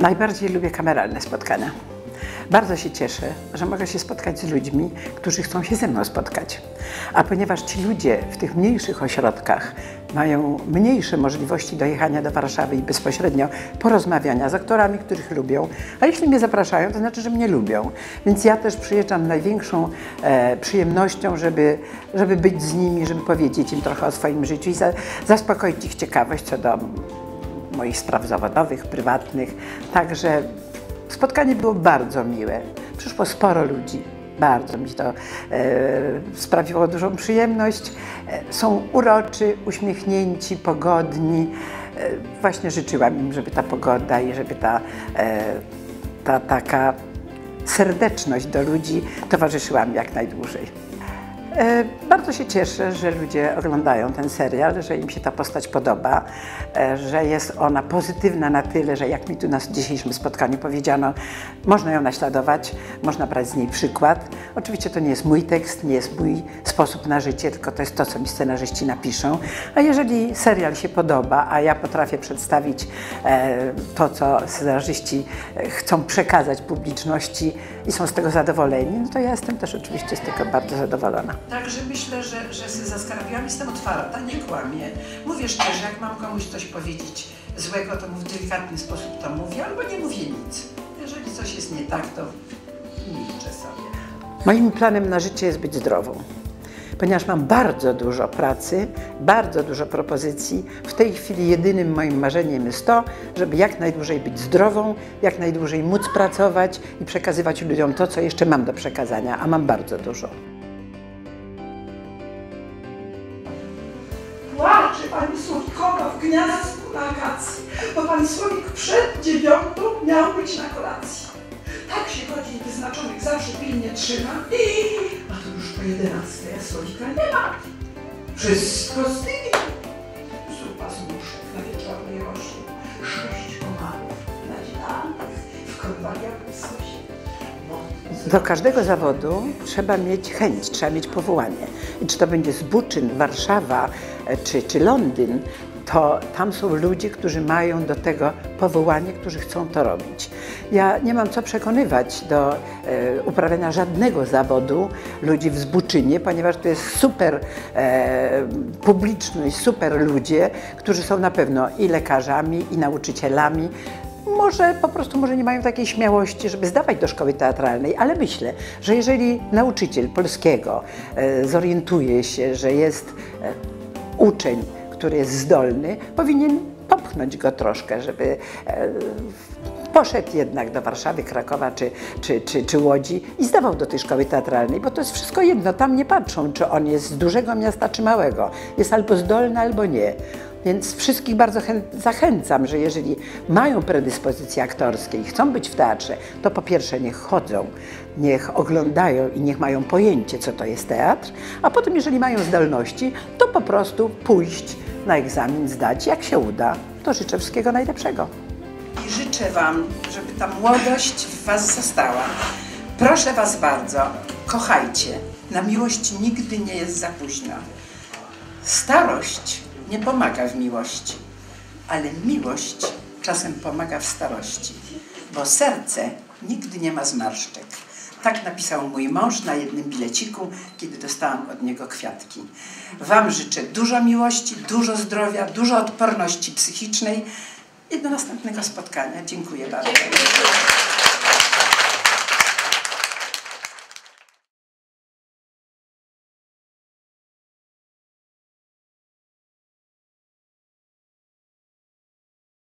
Najbardziej lubię kameralne spotkania. Bardzo się cieszę, że mogę się spotkać z ludźmi, którzy chcą się ze mną spotkać. A ponieważ ci ludzie w tych mniejszych ośrodkach mają mniejsze możliwości dojechania do Warszawy i bezpośrednio porozmawiania z aktorami, których lubią, a jeśli mnie zapraszają, to znaczy, że mnie lubią. Więc ja też przyjeżdżam największą e, przyjemnością, żeby, żeby być z nimi, żeby powiedzieć im trochę o swoim życiu i za, zaspokoić ich ciekawość co do moich spraw zawodowych, prywatnych. Także spotkanie było bardzo miłe. Przyszło sporo ludzi. Bardzo mi to e, sprawiło dużą przyjemność. E, są uroczy, uśmiechnięci, pogodni. E, właśnie życzyłam im, żeby ta pogoda i żeby ta, e, ta taka serdeczność do ludzi towarzyszyła mi jak najdłużej. E, Bardzo się cieszę, że ludzie oglądają ten serial, że im się ta postać podoba, e, że jest ona pozytywna na tyle, że jak mi tu na dzisiejszym spotkaniu powiedziano, można ją naśladować, można brać z niej przykład. Oczywiście to nie jest mój tekst, nie jest mój sposób na życie, tylko to jest to, co mi scenarzyści napiszą. A jeżeli serial się podoba, a ja potrafię przedstawić e, to, co scenarzyści chcą przekazać publiczności i są z tego zadowoleni, no to ja jestem też oczywiście z tego bardzo zadowolona. Także myślę, że, że się zaskarbiłam, jestem otwarta, nie kłamię. Mówię szczerze, jak mam komuś coś powiedzieć złego, to w delikatny sposób to mówię, albo nie mówię nic. Jeżeli coś jest nie tak, to milczę sobie. Moim planem na życie jest być zdrową. Ponieważ mam bardzo dużo pracy, bardzo dużo propozycji, w tej chwili jedynym moim marzeniem jest to, żeby jak najdłużej być zdrową, jak najdłużej móc pracować i przekazywać ludziom to, co jeszcze mam do przekazania, a mam bardzo dużo. Pani Słowikowa w gniazdku na akacji, bo pan Słowik przed dziewiątą miał być na kolacji. Tak się godzin wyznaczonych zawsze pilnie trzyma i... A to już po jedenastej, a Słowika nie ma. Wszystko stygnie. Zupa z muszek Do każdego zawodu trzeba mieć chęć, trzeba mieć powołanie. I czy to będzie Zbuczyn, Warszawa e, czy, czy Londyn, to tam są ludzie, którzy mają do tego powołanie, którzy chcą to robić. Ja nie mam co przekonywać do e, uprawiania żadnego zawodu ludzi w Zbuczynie, ponieważ to jest super e, publiczność, super ludzie, którzy są na pewno i lekarzami, i nauczycielami, może po prostu może nie mają takiej śmiałości, żeby zdawać do szkoły teatralnej, ale myślę, że jeżeli nauczyciel polskiego e, zorientuje się, że jest e, uczeń, który jest zdolny, powinien popchnąć go troszkę, żeby e, poszedł jednak do Warszawy, Krakowa czy, czy, czy, czy Łodzi i zdawał do tej szkoły teatralnej, bo to jest wszystko jedno. Tam nie patrzą, czy on jest z dużego miasta, czy małego. Jest albo zdolny, albo nie. Więc wszystkich bardzo zachęcam, że jeżeli mają predyspozycje aktorskie i chcą być w teatrze, to po pierwsze niech chodzą, niech oglądają i niech mają pojęcie, co to jest teatr, a potem, jeżeli mają zdolności, to po prostu pójść na egzamin, zdać, jak się uda. To życzę wszystkiego najlepszego. I życzę Wam, żeby ta młodość w Was została. Proszę Was bardzo, kochajcie. Na miłość nigdy nie jest za późno. Starość nie pomaga w miłości, ale miłość czasem pomaga w starości, bo serce nigdy nie ma zmarszczek. Tak napisał mój mąż na jednym bileciku, kiedy dostałam od niego kwiatki. Wam życzę dużo miłości, dużo zdrowia, dużo odporności psychicznej i do następnego spotkania. Dziękuję bardzo. Dziękuję.